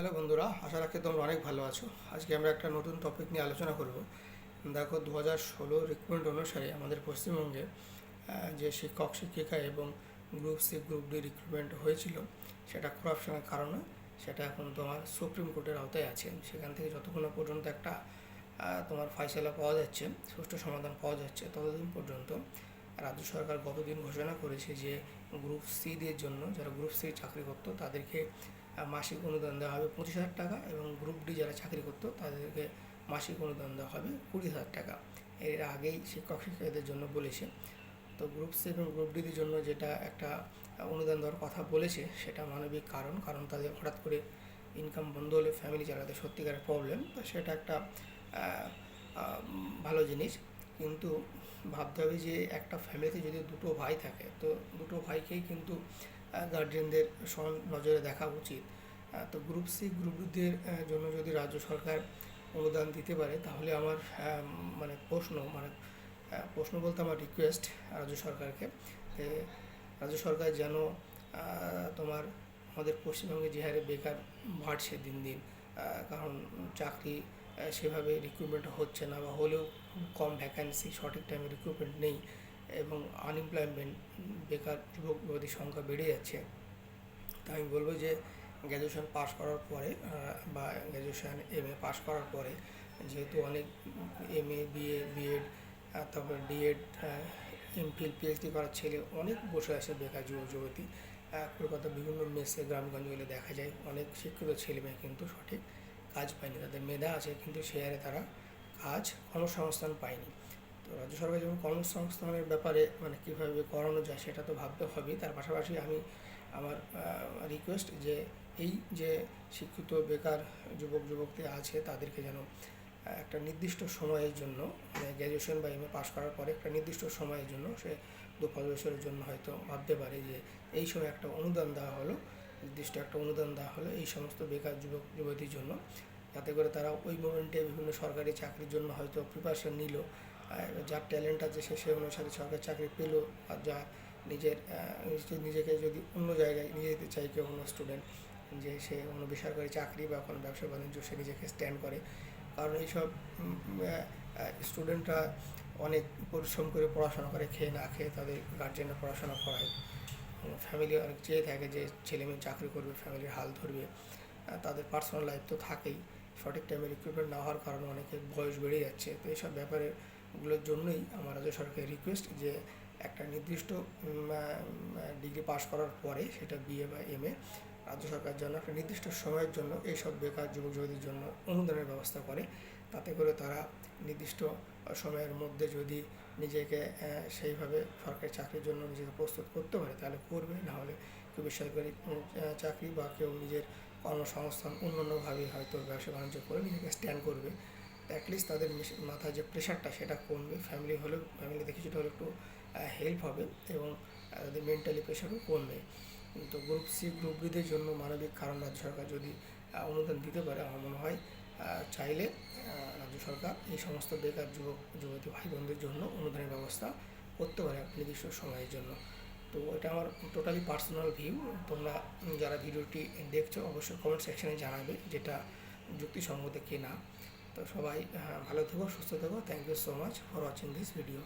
Hello বন্ধুরা, আশা রাখি তোমরা অনেক ভালো আছো। আজকে আমরা একটা নতুন টপিক নিয়ে আলোচনা করব। দেখো দু হাজার ষোলো রিক্রুটমেন্ট অনুসারে আমাদের পশ্চিমবঙ্গে যে শিক্ষক, শিক্ষিকা এবং group C group D recruitment হয়েছিল, সেটা করাপশনের কারণে সেটা এখন তোমার সুপ্রিম কোর্টের আওতায় আছে। সেখান থেকে যতক্ষণ পর্যন্ত একটা তোমার ফাইসলা পাওয়া যাচ্ছে, সুষ্ঠু সমাধান পাওয়া যাচ্ছে, ততদিন পর্যন্ত রাজ্য সরকার গতদিন ঘোষণা করেছে যে গ্রুপ সিদের জন্য, যারা গ্রুপ সি চাকরি করতো, তাদেরকে মাসিক অনুদান দেওয়া হবে পঁচিশ হাজার টাকা এবং গ্রুপ ডি যারা চাকরি করতো তাদেরকে মাসিক অনুদান দেওয়া হবে কুড়ি হাজার টাকা। এর আগেই শিক্ষক শিক্ষিকাদের জন্য বলেছে। তো গ্রুপ সি এবং গ্রুপ ডির জন্য যেটা একটা অনুদান দেওয়ার কথা বলেছে সেটা মানবিক কারণ কারণ তাদের হঠাৎ করে ইনকাম বন্ধ হলে ফ্যামিলি চালাতে সত্যিকারের প্রবলেম তো সেটা একটা ভালো জিনিস। কিন্তু ভাবতে হবে যে একটা ফ্যামিলিতে যদি দুটো ভাই থাকে, তো দুটো ভাইকেই কিন্তু সমান নজরে দেখা উচিত। তো গ্রুপ সি গ্রুপ ডিদের জন্য যদি রাজ্য সরকার অনুদান দিতে পারে, তাহলে আমার মানে প্রশ্ন মানে প্রশ্ন বলতে আমার রিকোয়েস্ট রাজ্য সরকারকে যে রাজ্য সরকার যেন তোমার, আমাদের পশ্চিমবঙ্গে যে হারে বেকার বাড়ছে দিন দিন কারণ চাকরি সেভাবে রিক্রুটমেন্ট হচ্ছে না বা হলেও কম ভ্যাকান্সি সঠিক টাইমে রিক্রুটমেন্ট নেই। এবং আনএমপ্লয়মেন্ট বেকার যুবক যুবতীর সংখ্যা বেড়ে যাচ্ছে। তো আমি বলব যে গ্র্যাজুয়েশন পাশ করার পরে বা গ্র্যাজুয়েশন এম এ পাশ করার পরে, যেহেতু অনেক এম এ বিএ, বিএড তারপরে ডিএড এমফিল, পিএইচডি করার ছেলে অনেক বসে আছে বেকার যুবক যুবতী। কলকাতার বিভিন্ন মেসে, গ্রামগঞ্জ গেলে দেখা যায় অনেক শিক্ষিত ছেলে মেয়ে কিন্তু সঠিক কাজ পায়নি। তাদের মেধা আছে, কিন্তু সে হারে তারা কাজ, কর্মসংস্থান পায়নি। তো রাজ্য সরকার যেমন কর্মসংস্থানের ব্যাপারে মানে কীভাবে করানো যায় সেটা তো ভাবতে হবেই। তার পাশাপাশি আমি আমার রিকোয়েস্ট যে এই যে শিক্ষিত, বেকার যুবক, যুবতী আছে তাদেরকে যেন একটা নির্দিষ্ট সময়ের জন্য মানে গ্র্যাজুয়েশন বা এম পাস করার পরে একটা নির্দিষ্ট সময়ের জন্য সে দু পাঁচ বছরের জন্য হয়তো ভাবতে পারে যে এই সময় একটা অনুদান দেওয়া হলো, নির্দিষ্ট একটা অনুদান দেওয়া হলো এই সমস্ত বেকার যুবক, যুবতীর জন্য। যাতে করে তারা ওই মোমেন্টে বিভিন্ন সরকারি চাকরির জন্য হয়তো প্রিপারেশন নিল। যার ট্যালেন্ট আছে সে সে অনুসারে সরকারি চাকরি পেল আর যা নিজের নিজেকে যদি অন্য জায়গায় নিয়ে যেতে চাই কেউ কোনো স্টুডেন্ট যে সে কোনো বেসরকারি চাকরি বা কোনো ব্যবসা বাণিজ্য সে নিজেকে স্ট্যান্ড করে। কারণ এইসব স্টুডেন্টরা অনেক পরিশ্রম করে পড়াশোনা করে, খেয়ে না খেয়ে তাদের গার্জেনরা পড়াশোনা করায়। ফ্যামিলি অনেক চেয়ে থাকে যে ছেলে মেয়ে চাকরি করবে ফ্যামিলির হাল ধরবে। তাদের পার্সোনাল লাইফ তো থাকেই। সঠিক টাইমে রিক্রুটমেন্ট না হওয়ার কারণে অনেকের বয়স বেড়ে যাচ্ছে। তো এইসব ব্যাপারেগুলোর জন্যই আমার রাজ্য সরকারের রিকোয়েস্ট যে একটা নির্দিষ্ট ডিগ্রি পাস করার পরে সেটা বিএ বা এম এ রাজ্য সরকার যেন একটা নির্দিষ্ট সময়ের জন্য এইসব বেকার যুবক যুবতীর জন্য অনুদানের ব্যবস্থা করে। তাতে করে তারা নির্দিষ্ট সময়ের মধ্যে যদি নিজেকে সেইভাবে সরকারি চাকরির জন্য নিজেকে প্রস্তুত করতে পারে, তাহলে করবে। নাহলে কেউ বেসরকারি চাকরি বা কেউ নিজের কর্মসংস্থান অন্যান্যভাবে হয়তো ব্যবসা বাণিজ্য করে নিজেকে স্ট্যান্ড করবে অ্যাটলিস্ট তাদের মাথায় যে প্রেশারটা সেটা কমবে। ফ্যামিলি হলেও ফ্যামিলিতে কিছুটা হলেও একটু হেল্প হবে এবং তাদের মেন্টালি প্রেশারও কমবে। তো গ্রুপ সি গ্রুপ বিদের জন্য মানবিক কারণ রাজ্য সরকার যদি অনুদান দিতে পারে, আমার মনে হয় চাইলে রাজ্য সরকার এই সমস্ত বেকার যুবক, যুবতী ভাই বোনদের জন্য অনুদানের ব্যবস্থা করতে পারে নির্দিষ্ট সময়ের জন্য। তো এটা আমার টোটালি পার্সোনাল ভিউ তোমরা যারা ভিডিওটি দেখছ, অবশ্যই কমেন্ট সেকশানে জানাবে যেটা যুক্তিসঙ্গত কি না তো সবাই ভালো থেকো, সুস্থ থেকো। Thank you so much for watching this video